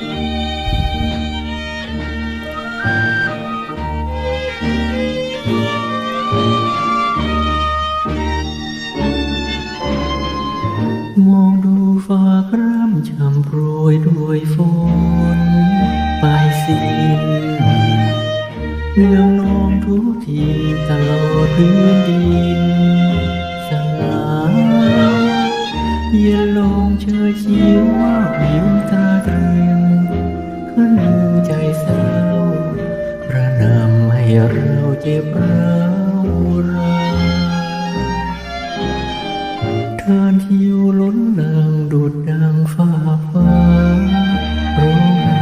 มองดูฟ้าคร่ำช่ำโปรยด้วยฝนปลายสิ้นเนื่องนองทุกทีตลอดพื้นดินสลายเย็นลงเชยชิวว่าผิวตาตรึง ขึ้นใจเศร้าประนำให้เราเจ็บร้าวราทานทิวล้นลางดูดดังฟ้าฟ้าร้องไห้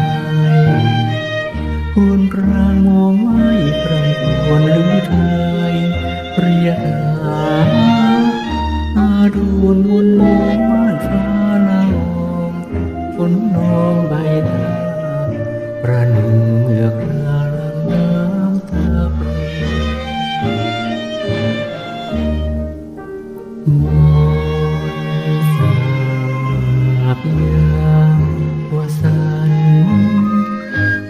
หวนปรางมองไม่พรำพวนลือไทยเรียกหาอาดูนมุนมองม่านฟ้าละอองฝนนองใบหน้า ประหนึ่งเมื่อกราลังน้ำตาปรินมนสาบยามว่าสัน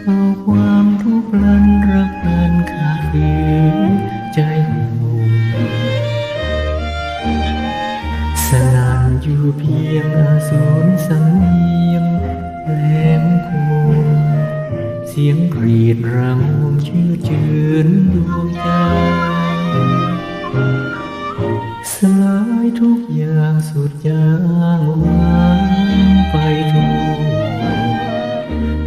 เอาความทุกข์ลันรักนันขาดฝืนใจห่วงสนันอยู่เพียงอาสูรสำเนียงแหลมคม สียงกรีดรังมชื่อจืนดวงใจสลายทุกอย่างสุดยางวางไปทุก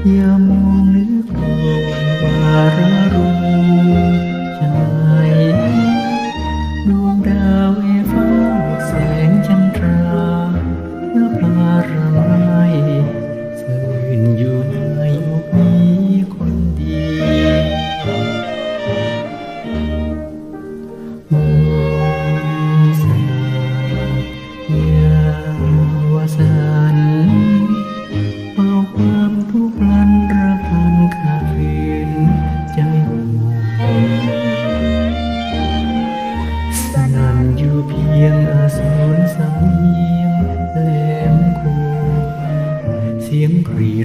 อย่ามองนึกลัววันวาระรู้ใจ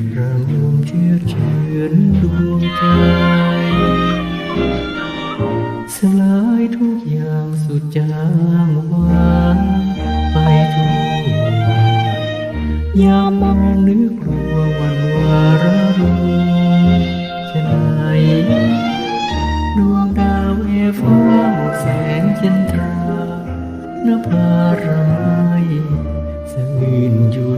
รีดระงเชื่อเชือนดวงใจสลายทุกอย่างสุดจางวางไปทั่วยามมองนึกกลัววันวาระรู้จะไหนดวงดาวเอฟ้าหมดแสงจันทรานภารำไมสะอื่นอยู่